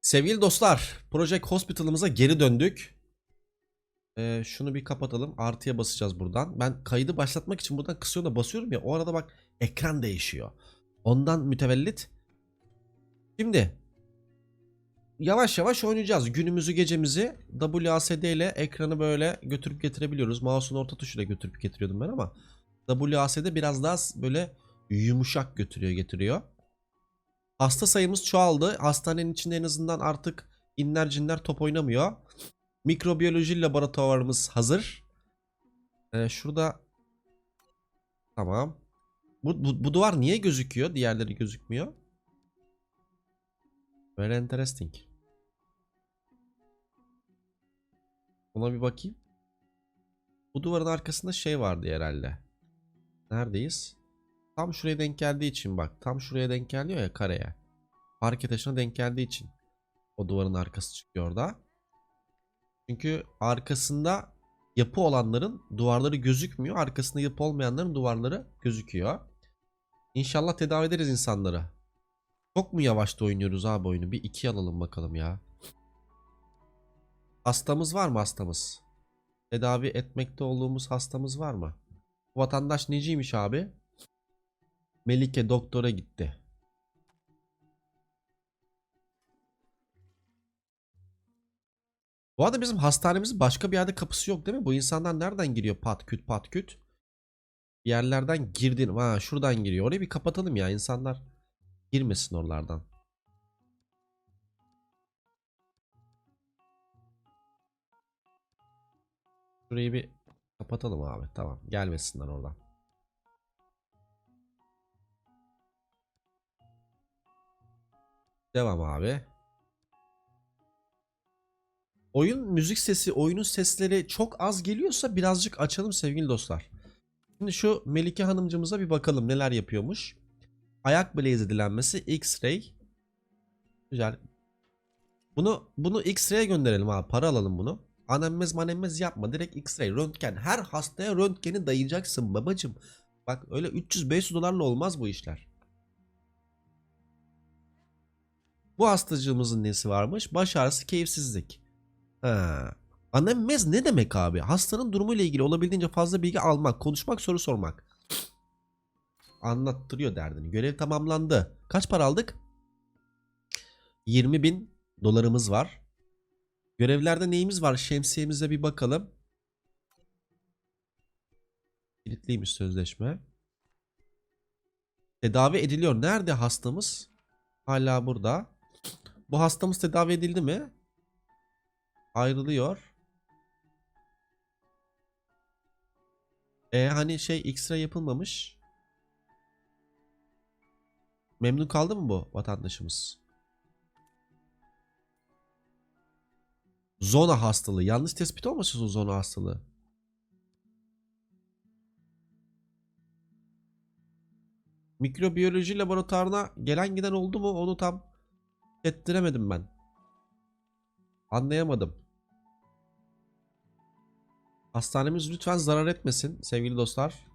Sevgili dostlar, Project Hospital'ımıza geri döndük. Ee, şunu bir kapatalım. Artıya basacağız buradan. Ben kaydı başlatmak için buradan kısıyorum da basıyorum ya. O arada bak ekran değişiyor. Ondan mütevellit. Şimdi yavaş yavaş oynayacağız. Günümüzü gecemizi WASD ile ekranı böyle götürüp getirebiliyoruz. Mouse'un orta tuşuyla götürüp getiriyordum ben ama WASD biraz daha böyle yumuşak götürüyor getiriyor. Hasta sayımız çoğaldı. Hastanenin içinde en azından artık inler cinler top oynamıyor. Mikrobiyoloji laboratuvarımız hazır. Ee, şurada tamam. Bu, bu, bu duvar niye gözüküyor? Diğerleri gözükmüyor. Very interesting. Ona bir bakayım. Bu duvarın arkasında şey vardı herhalde. Neredeyiz? Tam şuraya denk geldiği için bak. Tam şuraya denk geliyor ya kareye. Parke taşına denk geldiği için. O duvarın arkası çıkıyor orada. Çünkü arkasında yapı olanların duvarları gözükmüyor. Arkasında yapı olmayanların duvarları gözüküyor. İnşallah tedavi ederiz insanları. Çok mu yavaşta oynuyoruz abi oyunu? Bir iki alalım bakalım ya. Hastamız var mı hastamız? Tedavi etmekte olduğumuz hastamız var mı? Bu vatandaş neciymiş abi? Melike doktora gitti. Bu arada bizim hastanemizin başka bir yerde kapısı yok değil mi? Bu insanlar nereden giriyor pat küt pat küt? Bir yerlerden girdin. Ha şuradan giriyor. Orayı bir kapatalım ya insanlar girmesin oralardan. Şurayı bir kapatalım abi. Tamam. Gelmesinler oradan. Devam abi. Oyun müzik sesi, oyunun sesleri çok az geliyorsa birazcık açalım sevgili dostlar. Şimdi şu Melike hanımcımıza bir bakalım neler yapıyormuş. Ayak bileği dilenmesi X-ray. Güzel. Bunu bunu X-ray'e gönderelim abi. Para alalım bunu. Anemmez manemmez yapma. Direkt X-ray. Röntgen. Her hastaya röntgeni dayayacaksın babacım. Bak öyle 300-500 dolarla olmaz bu işler. Bu hastacığımızın nesi varmış? Baş ağrısı, keyifsizlik. Ha. Anemmez ne demek abi? Hastanın durumuyla ilgili olabildiğince fazla bilgi almak, konuşmak, soru sormak. Anlattırıyor derdini. Görev tamamlandı. Kaç para aldık? 20 bin dolarımız var. Görevlerde neyimiz var? Şemsiyemize bir bakalım. Kilitliymiş sözleşme. Tedavi ediliyor. Nerede hastamız? Hala burada. Bu hastamız tedavi edildi mi? Ayrılıyor. E hani şey X-ray yapılmamış. Memnun kaldı mı bu vatandaşımız? Zona hastalığı. Yanlış tespit olmasın zona hastalığı. Mikrobiyoloji laboratuvarına gelen giden oldu mu onu tam ettiremedim ben. Anlayamadım. Hastanemiz lütfen zarar etmesin sevgili dostlar.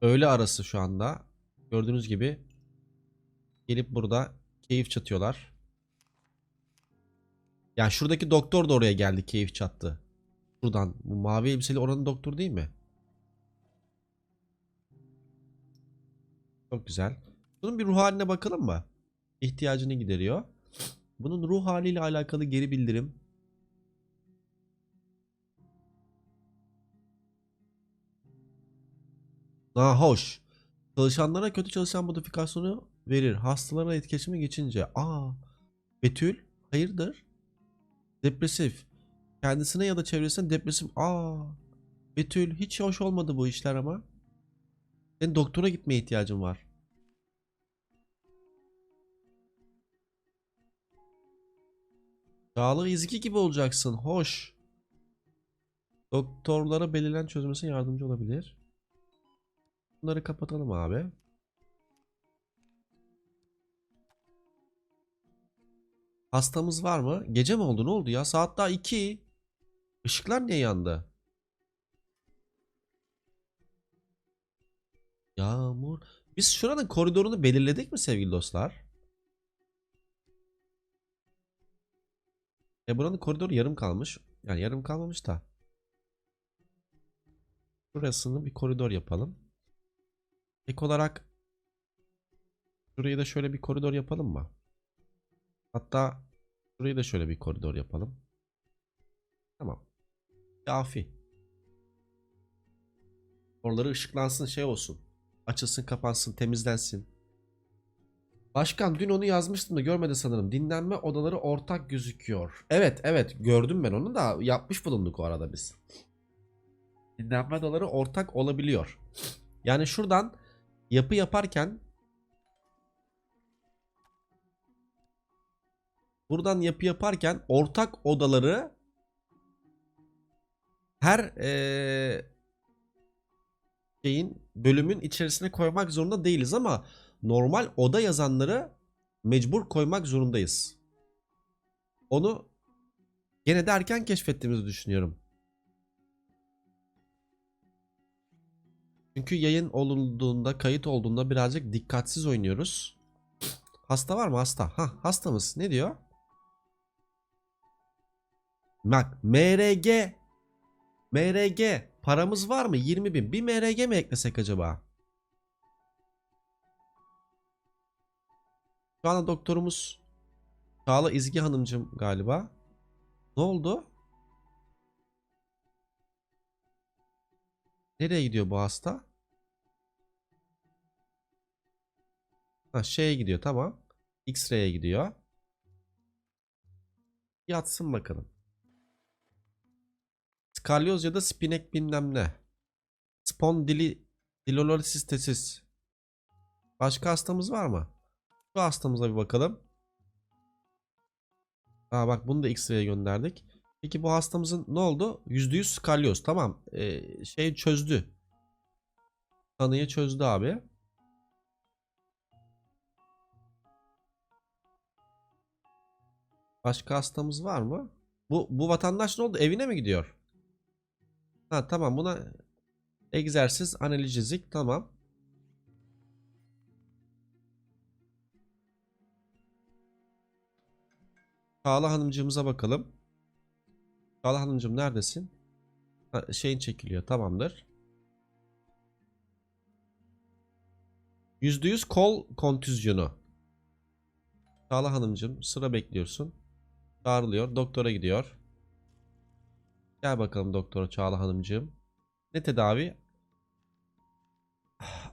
Öğle arası şu anda. Gördüğünüz gibi gelip burada keyif çatıyorlar. Yani şuradaki doktor da oraya geldi keyif çattı. Buradan bu mavi elbiseli oranın doktor değil mi? Çok güzel. Bunun bir ruh haline bakalım mı? İhtiyacını gideriyor. Bunun ruh haliyle alakalı geri bildirim. Aa, hoş. Çalışanlara kötü çalışan modifikasyonu verir. Hastalara etkileşime geçince. Aa, Betül hayırdır? Depresif. Kendisine ya da çevresine depresif. Aa, Betül hiç hoş olmadı bu işler ama. Senin doktora gitmeye ihtiyacın var. Sağlığı izki gibi olacaksın. Hoş. Doktorlara belirlen çözmesine yardımcı olabilir. Bunları kapatalım abi. Hastamız var mı? Gece mi oldu? Ne oldu ya? Saat daha 2. Işıklar niye yandı? Yağmur. Biz şuranın koridorunu belirledik mi sevgili dostlar? E buranın koridoru yarım kalmış. Yani yarım kalmamış da. Burasını bir koridor yapalım. Ek olarak şurayı da şöyle bir koridor yapalım mı? Hatta şurayı da şöyle bir koridor yapalım. Tamam. Kafi. Oraları ışıklansın şey olsun. Açılsın kapansın temizlensin. Başkan dün onu yazmıştım da görmedi sanırım. Dinlenme odaları ortak gözüküyor. Evet evet gördüm ben onu da yapmış bulunduk o arada biz. Dinlenme odaları ortak olabiliyor. Yani şuradan yapı yaparken buradan yapı yaparken ortak odaları her eee, şeyin bölümün içerisine koymak zorunda değiliz ama normal oda yazanları mecbur koymak zorundayız. Onu gene de erken keşfettiğimizi düşünüyorum. Çünkü yayın olunduğunda, kayıt olduğunda birazcık dikkatsiz oynuyoruz. Hasta var mı hasta? Ha hastamız. Ne diyor? Bak MRG MRG paramız var mı? 20 bin. Bir MRG mi eklesek acaba? Şu anda doktorumuz Çağla İzgi Hanımcım galiba. Ne oldu? Nereye gidiyor bu hasta? Ha şeye gidiyor tamam. X-ray'e gidiyor. Yatsın bakalım. Skalyoz ya da spinek bilmem ne. Spondilolisistesis. Başka hastamız var mı? Şu hastamıza bir bakalım. Aa bak bunu da X-ray'e gönderdik. Peki bu hastamızın ne oldu? %100 skalyoz. Tamam. Ee, şey çözdü. Tanıyı çözdü abi. Başka hastamız var mı? Bu bu vatandaş ne oldu? Evine mi gidiyor? Ha tamam buna egzersiz analizik tamam. Çağla Hanımcığımıza bakalım. Çağla Hanımcığım neredesin? Ha, şeyin çekiliyor tamamdır. %100 kol kontüzyonu. Çağla Hanımcığım sıra bekliyorsun. Çağrılıyor. Doktora gidiyor. Gel bakalım doktora Çağla Hanımcığım. Ne tedavi?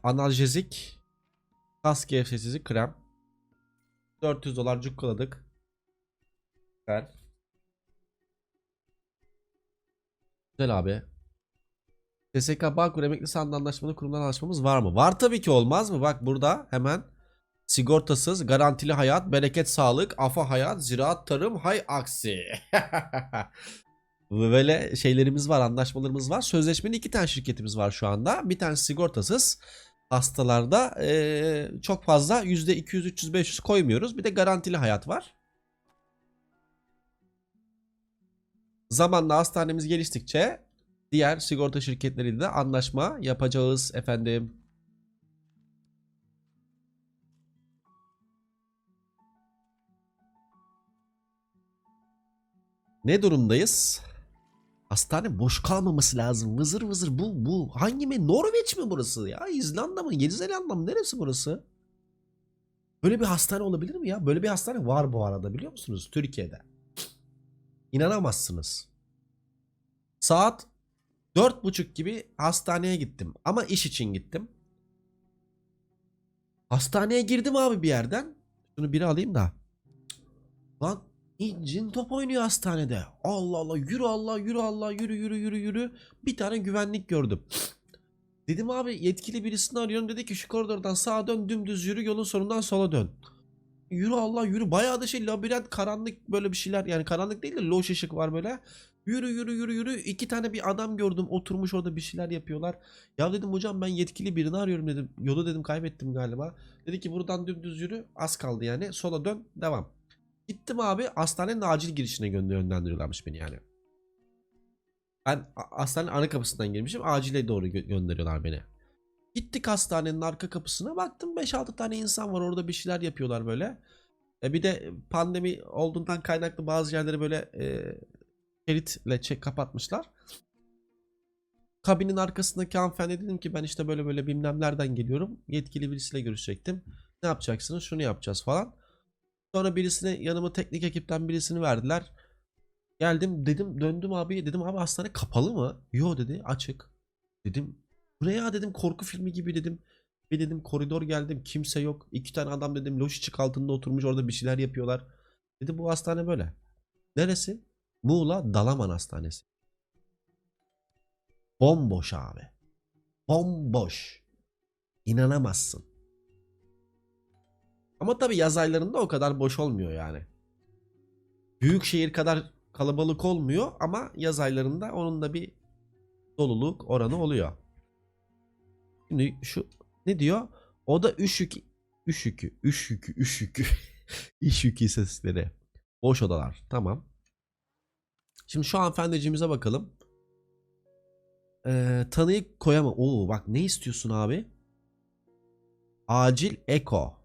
Analjezik. Kas gevşetici krem. 400 dolar cukkaladık. Güzel. Güzel abi. TSK Bağkur emekli sandı anlaşmalı kurumdan anlaşmamız var mı? Var tabii ki olmaz mı? Bak burada hemen sigortasız, garantili hayat, bereket sağlık, afa hayat, ziraat tarım, hay aksi. Böyle şeylerimiz var, anlaşmalarımız var. Sözleşmeli iki tane şirketimiz var şu anda. Bir tanesi sigortasız. Hastalarda eee, çok fazla %200, 300, 500 koymuyoruz. Bir de garantili hayat var. Zamanla hastanemiz geliştikçe diğer sigorta şirketleriyle de anlaşma yapacağız efendim. Ne durumdayız? Hastane boş kalmaması lazım. Vızır vızır bu bu. Hangi mi? Norveç mi burası ya? İzlanda mı? Yeni Zelanda mı? Neresi burası? Böyle bir hastane olabilir mi ya? Böyle bir hastane var bu arada biliyor musunuz? Türkiye'de. İnanamazsınız. Saat dört buçuk gibi hastaneye gittim. Ama iş için gittim. Hastaneye girdim abi bir yerden. Şunu biri alayım da. Lan incin top oynuyor hastanede. Allah Allah yürü Allah yürü Allah yürü yürü yürü yürü. Bir tane güvenlik gördüm. Dedim abi yetkili birisini arıyorum. Dedi ki şu koridordan sağa dön dümdüz yürü yolun sonundan sola dön. Yürü Allah yürü. Bayağı da şey labirent karanlık böyle bir şeyler. Yani karanlık değil de loş ışık var böyle. Yürü yürü yürü yürü. İki tane bir adam gördüm. Oturmuş orada bir şeyler yapıyorlar. Ya dedim hocam ben yetkili birini arıyorum dedim. Yolu dedim kaybettim galiba. Dedi ki buradan dümdüz yürü. Az kaldı yani. Sola dön. Devam. Gittim abi. Hastanenin acil girişine yönlendiriyorlarmış beni yani. Ben hastanenin ana kapısından girmişim. Acile doğru gö- gönderiyorlar beni. Gittik hastanenin arka kapısına baktım 5-6 tane insan var orada bir şeyler yapıyorlar böyle. E bir de pandemi olduğundan kaynaklı bazı yerleri böyle e, şeritle çek kapatmışlar. Kabinin arkasındaki hanımefendi dedim ki ben işte böyle böyle bilmem nereden geliyorum. Yetkili birisiyle görüşecektim. Ne yapacaksınız? Şunu yapacağız falan. Sonra birisini yanıma teknik ekipten birisini verdiler. Geldim dedim döndüm abi dedim abi hastane kapalı mı? Yo dedi açık. Dedim bu ne ya dedim korku filmi gibi dedim. Bir dedim koridor geldim kimse yok. İki tane adam dedim loş ışık altında oturmuş orada bir şeyler yapıyorlar. Dedi bu hastane böyle. Neresi? Muğla Dalaman Hastanesi. Bomboş abi. Bomboş. İnanamazsın. Ama tabii yaz aylarında o kadar boş olmuyor yani. Büyük şehir kadar kalabalık olmuyor ama yaz aylarında onun da bir doluluk oranı oluyor. Şimdi şu ne diyor? O da yükü, üç yükü, iş yükü sesleri. Boş odalar. Tamam. Şimdi şu hanımefendiciğimize bakalım. Ee, tanıyı koyama. Oo bak ne istiyorsun abi? Acil eko.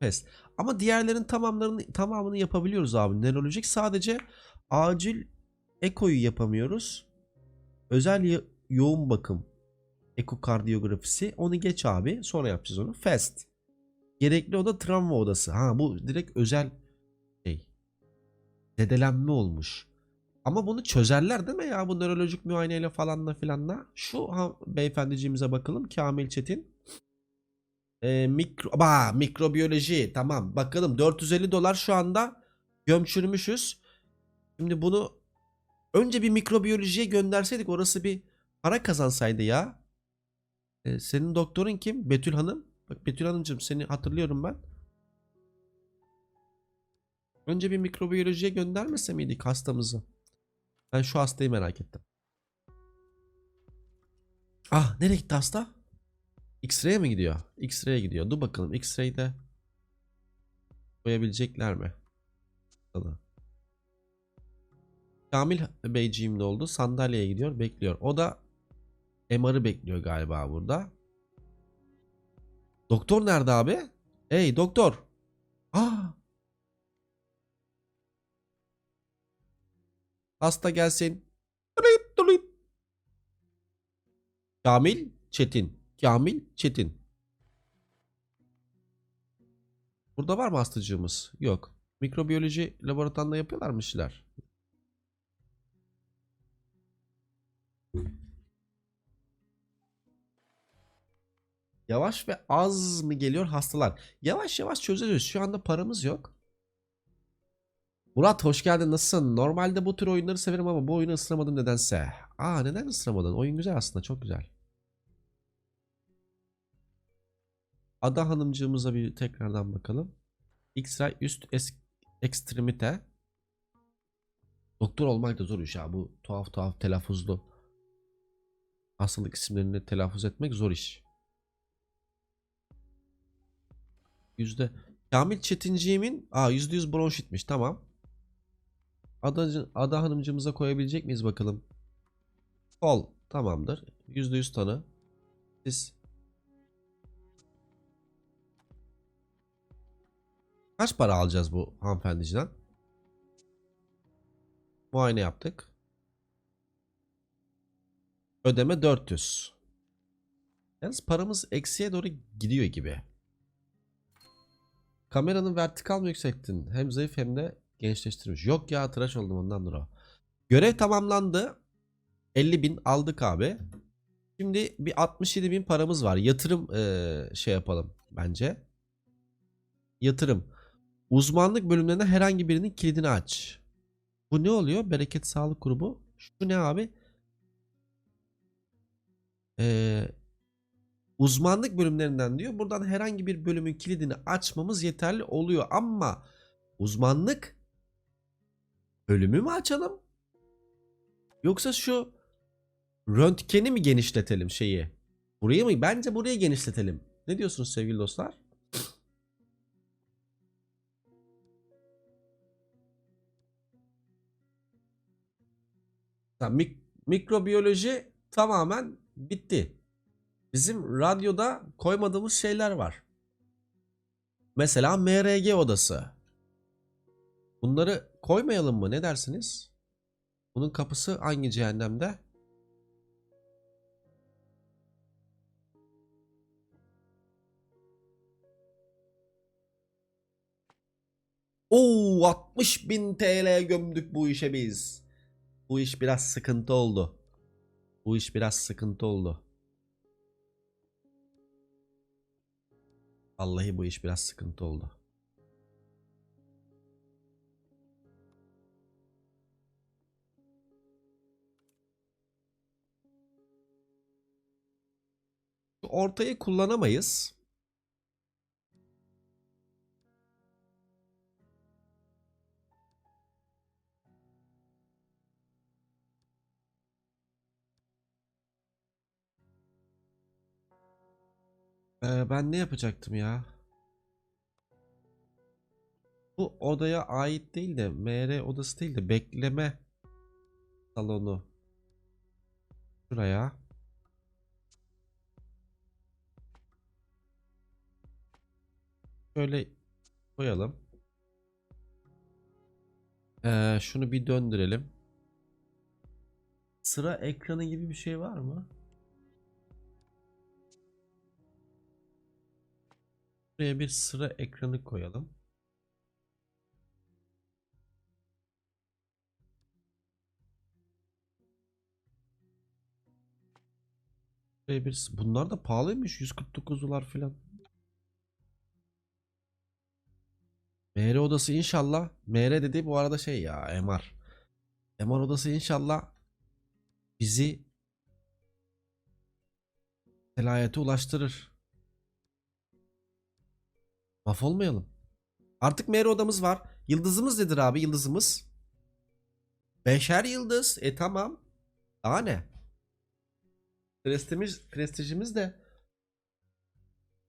Pes. Ama diğerlerin tamamlarını tamamını yapabiliyoruz abi. Nörolojik sadece acil ekoyu yapamıyoruz. Özel yo- yoğun bakım ekokardiyografisi. Onu geç abi. Sonra yapacağız onu. Fast. Gerekli oda travma odası. Ha bu direkt özel şey. Zedelenme olmuş. Ama bunu çözerler değil mi ya bu nörolojik muayeneyle falanla filanla. Şu ha, beyefendiciğimize bakalım. Kamil Çetin. Ee, mikro, ba, mikrobiyoloji tamam bakalım 450 dolar şu anda gömçürmüşüz. Şimdi bunu önce bir mikrobiyolojiye gönderseydik orası bir para kazansaydı ya. Ee, senin doktorun kim? Betül Hanım. Bak Betül Hanımcığım seni hatırlıyorum ben. Önce bir mikrobiyolojiye göndermese miydik hastamızı? Ben şu hastayı merak ettim. Ah nereye gitti hasta? X-ray'e mi gidiyor? X-ray'e gidiyor. Dur bakalım X-ray'de koyabilecekler mi? Sana. Kamil Beyciğim ne oldu? Sandalyeye gidiyor, bekliyor. O da MR'ı bekliyor galiba burada. Doktor nerede abi? Hey doktor. Aa. Hasta gelsin. Kamil Çetin. Kamil Çetin. Burada var mı hastacığımız? Yok. Mikrobiyoloji laboratuvarında yapıyorlar mı şeyler? Yavaş ve az mı geliyor hastalar? Yavaş yavaş çözeceğiz. Şu anda paramız yok. Murat hoş geldin. Nasılsın? Normalde bu tür oyunları severim ama bu oyunu ısıramadım nedense. Aa neden ısıramadın? Oyun güzel aslında. Çok güzel. Ada hanımcığımıza bir tekrardan bakalım. X-ray üst es- ekstremite. Doktor olmak da zor iş ya. Bu tuhaf tuhaf telaffuzlu hastalık isimlerini telaffuz etmek zor iş. Yüzde Kamil Çetinciğimin aa yüzde yüz bronşitmiş tamam. Ada, Ada hanımcığımıza koyabilecek miyiz bakalım. Kol tamamdır. Yüzde yüz tanı. Siz Kaç para alacağız bu hanımefendiciden? Muayene yaptık. Ödeme 400. Yalnız paramız eksiye doğru gidiyor gibi. Kameranın vertikal mı yükselttin? Hem zayıf hem de gençleştirmiş. Yok ya tıraş oldum ondandır o. Görev tamamlandı. 50 bin aldık abi. Şimdi bir 67 bin paramız var. Yatırım eee, şey yapalım bence. Yatırım. Uzmanlık bölümlerinde herhangi birinin kilidini aç. Bu ne oluyor? Bereket Sağlık Grubu. Şu ne abi? Ee, uzmanlık bölümlerinden diyor. Buradan herhangi bir bölümün kilidini açmamız yeterli oluyor. Ama uzmanlık bölümü mü açalım? Yoksa şu röntgeni mi genişletelim şeyi? Burayı mı? Bence burayı genişletelim. Ne diyorsunuz sevgili dostlar? Mik- mikrobiyoloji tamamen bitti. Bizim radyoda koymadığımız şeyler var. Mesela MRG odası. Bunları koymayalım mı? Ne dersiniz? Bunun kapısı hangi cehennemde? Oo 60 bin TL gömdük bu işe biz. Bu iş biraz sıkıntı oldu. Bu iş biraz sıkıntı oldu. Vallahi bu iş biraz sıkıntı oldu. Ortayı kullanamayız. Ee, ben ne yapacaktım ya? Bu odaya ait değil de MR odası değil de bekleme salonu. Şuraya. Şöyle koyalım. Ee, şunu bir döndürelim. Sıra ekranı gibi bir şey var mı? Buraya bir sıra ekranı koyalım. Buraya bir bunlar da pahalıymış 149'lar filan. MR odası inşallah. MR dedi bu arada şey ya MR. MR odası inşallah bizi velayete ulaştırır. Mahvolmayalım. Artık MR odamız var. Yıldızımız nedir abi yıldızımız? Beşer yıldız. E tamam. Daha ne? Prestijimiz, prestijimiz de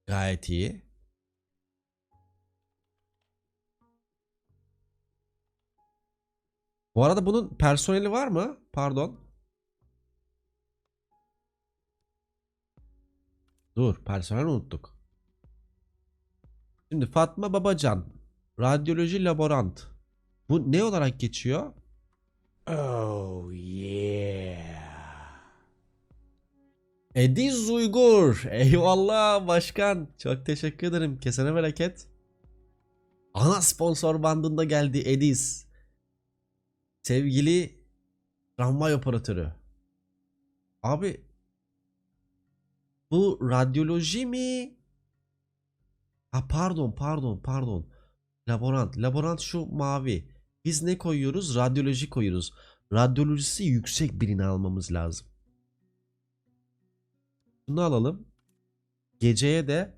gayet iyi. Bu arada bunun personeli var mı? Pardon. Dur, personel unuttuk. Şimdi Fatma Babacan, radyoloji laborant. Bu ne olarak geçiyor? Oh yeah. Ediz Uygur. Eyvallah başkan. Çok teşekkür ederim. Kesene bereket. Ana sponsor bandında geldi Ediz. Sevgili tramvay operatörü. Abi bu radyoloji mi? Ha pardon pardon pardon. Laborant. Laborant şu mavi. Biz ne koyuyoruz? Radyoloji koyuyoruz. Radyolojisi yüksek birini almamız lazım. Bunu alalım. Geceye de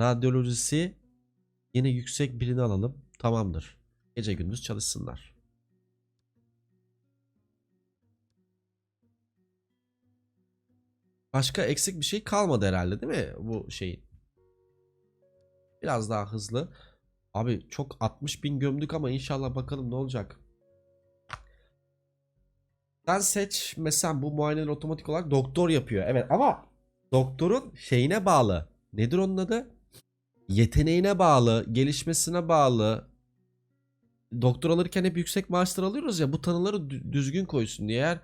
radyolojisi yine yüksek birini alalım. Tamamdır. Gece gündüz çalışsınlar. Başka eksik bir şey kalmadı herhalde değil mi bu şeyin? Biraz daha hızlı. Abi çok 60 bin gömdük ama inşallah bakalım ne olacak. Sen seç mesela bu muayeneleri otomatik olarak doktor yapıyor. Evet ama doktorun şeyine bağlı. Nedir onun adı? Yeteneğine bağlı, gelişmesine bağlı. Doktor alırken hep yüksek maaşlar alıyoruz ya bu tanıları dü- düzgün koysun diye. Eğer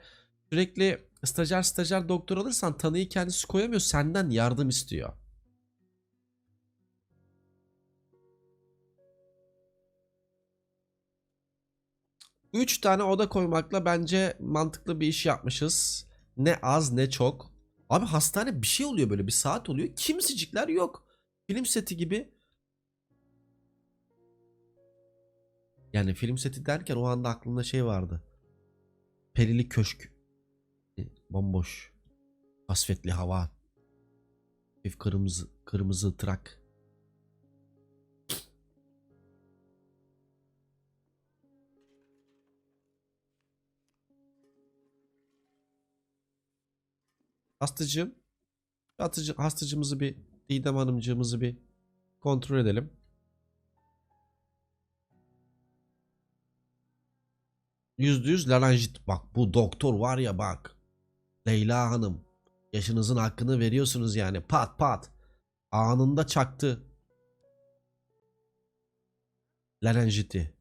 sürekli stajyer stajyer doktor alırsan tanıyı kendisi koyamıyor senden yardım istiyor. Üç tane oda koymakla bence mantıklı bir iş yapmışız. Ne az ne çok. Abi hastane bir şey oluyor böyle bir saat oluyor. Kimsecikler yok. Film seti gibi. Yani film seti derken o anda aklımda şey vardı. Perili köşk. E, Bomboş. Kasvetli hava. Hafif kırmızı, kırmızı trak. Hastacığım. Hastacı, hastacımızı bir Didem Hanımcığımızı bir kontrol edelim. Yüzde yüz laranjit. Bak bu doktor var ya bak. Leyla Hanım. Yaşınızın hakkını veriyorsunuz yani. Pat pat. Anında çaktı. Larenjiti.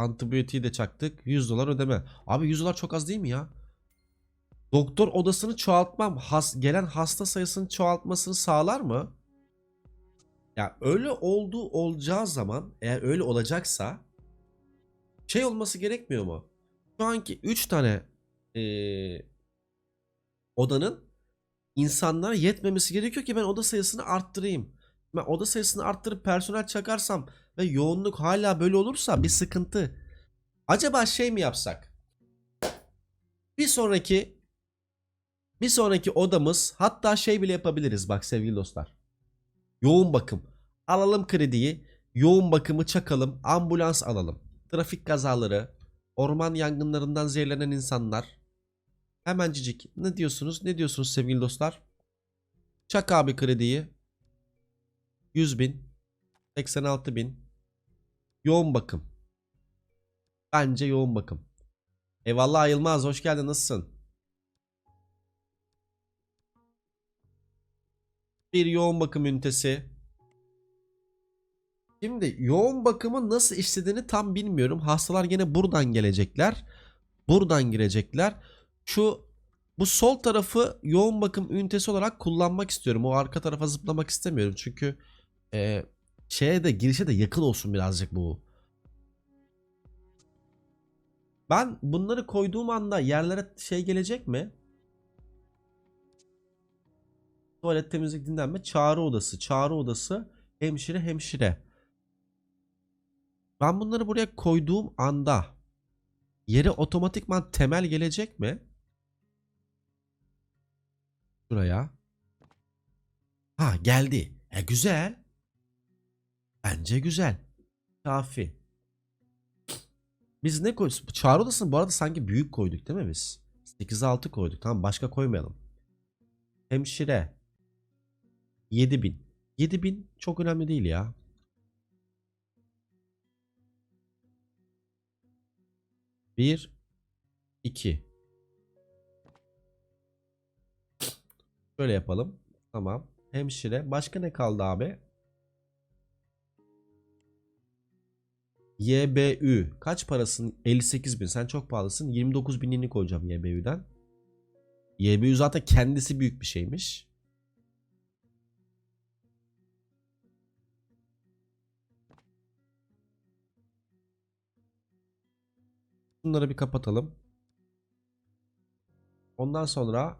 Antibiyotiği de çaktık. 100 dolar ödeme. Abi 100 dolar çok az değil mi ya? Doktor odasını çoğaltmam has, gelen hasta sayısını çoğaltmasını sağlar mı? Ya öyle olduğu olacağı zaman eğer öyle olacaksa şey olması gerekmiyor mu? Şu anki 3 tane eee, odanın insanlara yetmemesi gerekiyor ki ben oda sayısını arttırayım. Ben oda sayısını arttırıp personel çakarsam ve yoğunluk hala böyle olursa bir sıkıntı. Acaba şey mi yapsak? Bir sonraki bir sonraki odamız hatta şey bile yapabiliriz bak sevgili dostlar. Yoğun bakım. Alalım krediyi. Yoğun bakımı çakalım. Ambulans alalım. Trafik kazaları. Orman yangınlarından zehirlenen insanlar. Hemencik. Ne diyorsunuz? Ne diyorsunuz sevgili dostlar? Çak abi krediyi. 100 bin. 86 bin. Yoğun bakım. Bence yoğun bakım. Eyvallah Yılmaz. Hoş geldin. Nasılsın? Bir yoğun bakım ünitesi. Şimdi yoğun bakımın nasıl işlediğini tam bilmiyorum. Hastalar gene buradan gelecekler. Buradan girecekler. Şu bu sol tarafı yoğun bakım ünitesi olarak kullanmak istiyorum. O arka tarafa zıplamak istemiyorum. Çünkü e, şeye de girişe de yakın olsun birazcık bu. Ben bunları koyduğum anda yerlere şey gelecek mi? Tuvalet temizlik dinlenme çağrı odası. Çağrı odası hemşire hemşire. Ben bunları buraya koyduğum anda yere otomatikman temel gelecek mi? Şuraya. Ha geldi. E güzel. Bence güzel. Kafi. Biz ne koyduk? Çağrı odasını bu arada sanki büyük koyduk değil mi biz? 8'e 6 koyduk. Tamam başka koymayalım. Hemşire. 7000. 7000 çok önemli değil ya. Bir, iki. Şöyle yapalım. Tamam. Hemşire. Başka ne kaldı abi? YBÜ. Kaç parasın? 58 bin. Sen çok pahalısın. 29 binini koyacağım YBÜ'den. YBÜ zaten kendisi büyük bir şeymiş. Bunları bir kapatalım. Ondan sonra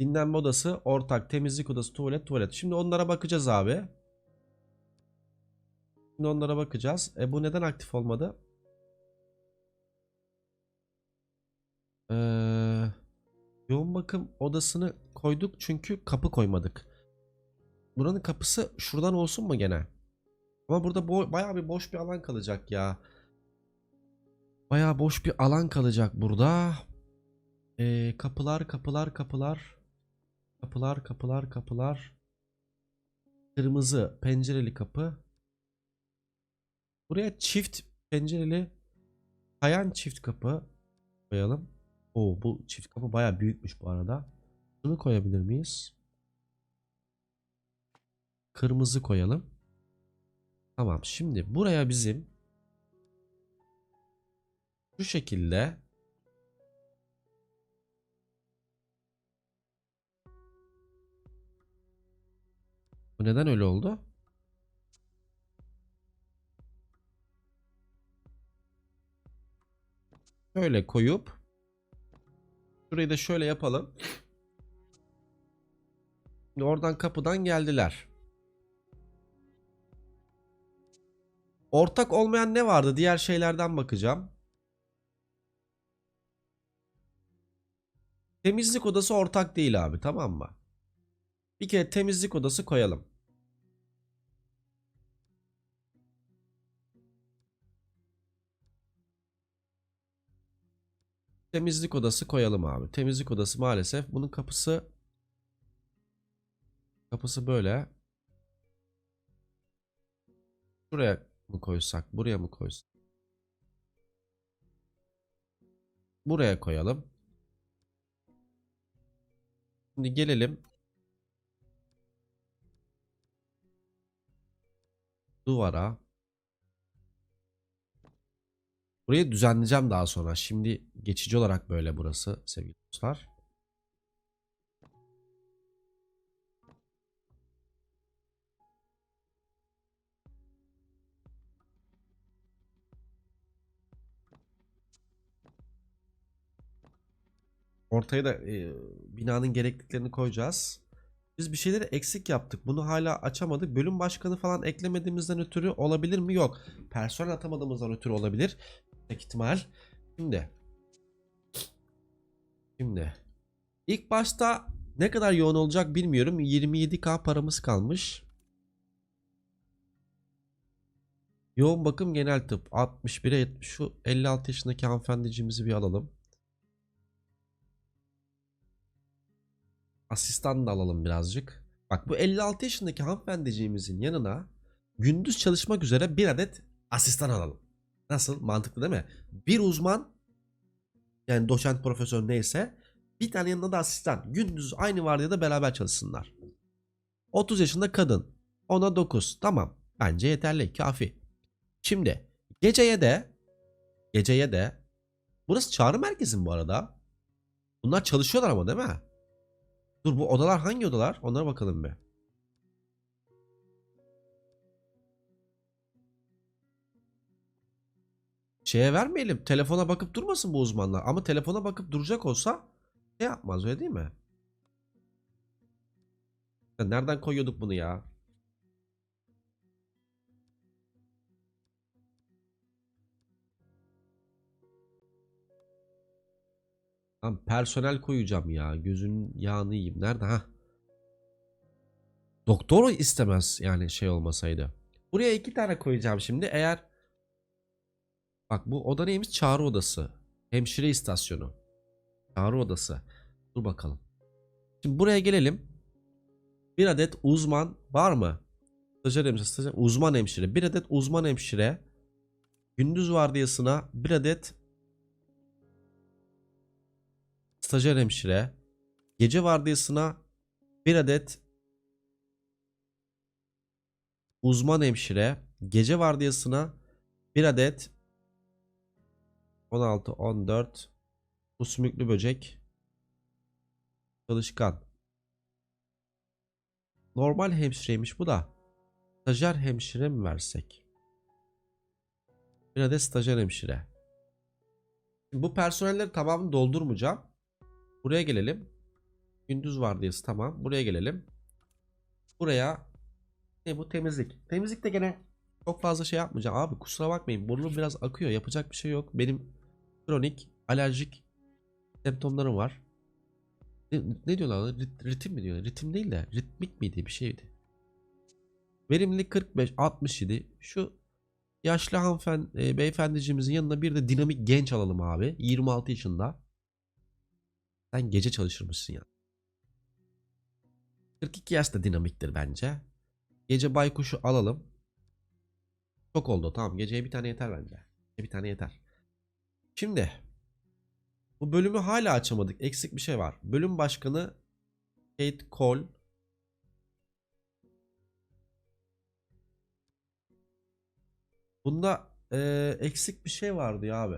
dinlenme odası, ortak, temizlik odası, tuvalet, tuvalet. Şimdi onlara bakacağız abi. Şimdi onlara bakacağız. E bu neden aktif olmadı? Ee, yoğun bakım odasını koyduk çünkü kapı koymadık. Buranın kapısı şuradan olsun mu gene? Ama burada bo- bayağı bir boş bir alan kalacak ya. Bayağı boş bir alan kalacak burada. Ee, kapılar, kapılar, kapılar. Kapılar, kapılar, kapılar. Kırmızı pencereli kapı. Buraya çift pencereli kayan çift kapı koyalım. Oo bu çift kapı bayağı büyükmüş bu arada. Bunu koyabilir miyiz? Kırmızı koyalım. Tamam şimdi buraya bizim şu şekilde Bu neden öyle oldu? Şöyle koyup Şurayı da şöyle yapalım. Oradan kapıdan geldiler. Ortak olmayan ne vardı? Diğer şeylerden bakacağım. Temizlik odası ortak değil abi tamam mı? Bir kere temizlik odası koyalım. Temizlik odası koyalım abi. Temizlik odası maalesef. Bunun kapısı kapısı böyle. Şuraya mı koysak? Buraya mı koysak? Buraya koyalım. Şimdi gelelim. Duvara. Burayı düzenleyeceğim daha sonra. Şimdi geçici olarak böyle burası sevgili dostlar. Ortaya da e, binanın gerekliliklerini koyacağız. Biz bir şeyleri eksik yaptık. Bunu hala açamadık. Bölüm başkanı falan eklemediğimizden ötürü olabilir mi? Yok. Personel atamadığımızdan ötürü olabilir. Tek ihtimal. Şimdi. Şimdi. İlk başta ne kadar yoğun olacak bilmiyorum. 27k paramız kalmış. Yoğun bakım genel tıp 61'e 70. Şu 56 yaşındaki hanımefendiciğimizi bir alalım. Asistan da alalım birazcık. Bak bu 56 yaşındaki hanımefendiciğimizin yanına gündüz çalışmak üzere bir adet asistan alalım. Nasıl? Mantıklı değil mi? Bir uzman yani doçent profesör neyse bir tane yanında da asistan. Gündüz aynı vardiyada beraber çalışsınlar. 30 yaşında kadın. Ona 9. Tamam. Bence yeterli. Kafi. Şimdi geceye de geceye de burası çağrı merkezi mi bu arada? Bunlar çalışıyorlar ama değil mi? Dur bu odalar hangi odalar? Onlara bakalım bir. Şeye vermeyelim. Telefona bakıp durmasın bu uzmanlar. Ama telefona bakıp duracak olsa şey yapmaz öyle değil mi? Ya nereden koyuyorduk bunu ya? Lan personel koyacağım ya. Gözün yağını yiyeyim. Nerede ha? Doktor istemez yani şey olmasaydı. Buraya iki tane koyacağım şimdi. Eğer Bak bu oda neymiş? Çağrı odası. Hemşire istasyonu. Çağrı odası. Dur bakalım. Şimdi buraya gelelim. Bir adet uzman var mı? Stajyer hemşire, stajyer, uzman hemşire. Bir adet uzman hemşire. Gündüz vardiyasına bir adet stajyer hemşire. Gece vardiyasına bir adet uzman hemşire. Gece vardiyasına bir adet 16, 14 bu sümüklü böcek çalışkan. Normal hemşireymiş bu da. Stajyer hemşire mi versek? Bir adet stajyer hemşire. Şimdi bu personelleri tamamını doldurmayacağım. Buraya gelelim. Gündüz vardiyası tamam. Buraya gelelim. Buraya ne bu temizlik. Temizlikte gene çok fazla şey yapmayacağım. Abi kusura bakmayın. Burnum biraz akıyor. Yapacak bir şey yok. Benim kronik alerjik semptomlarım var. Ne, ne diyorlar? Rit- ritim mi diyor? Ritim değil de ritmik miydi bir şeydi. Verimlilik 45 67. Şu yaşlı hanımefendi e, beyefendiciğimizin yanına bir de dinamik genç alalım abi. 26 yaşında. Sen gece çalışırmışsın ya. 42 yaş da dinamiktir bence. Gece baykuşu alalım. Çok oldu tamam. Geceye bir tane yeter bence. Bir tane yeter. Şimdi bu bölümü hala açamadık. Eksik bir şey var. Bölüm başkanı Kate Cole. Bunda eee, eksik bir şey vardı ya abi.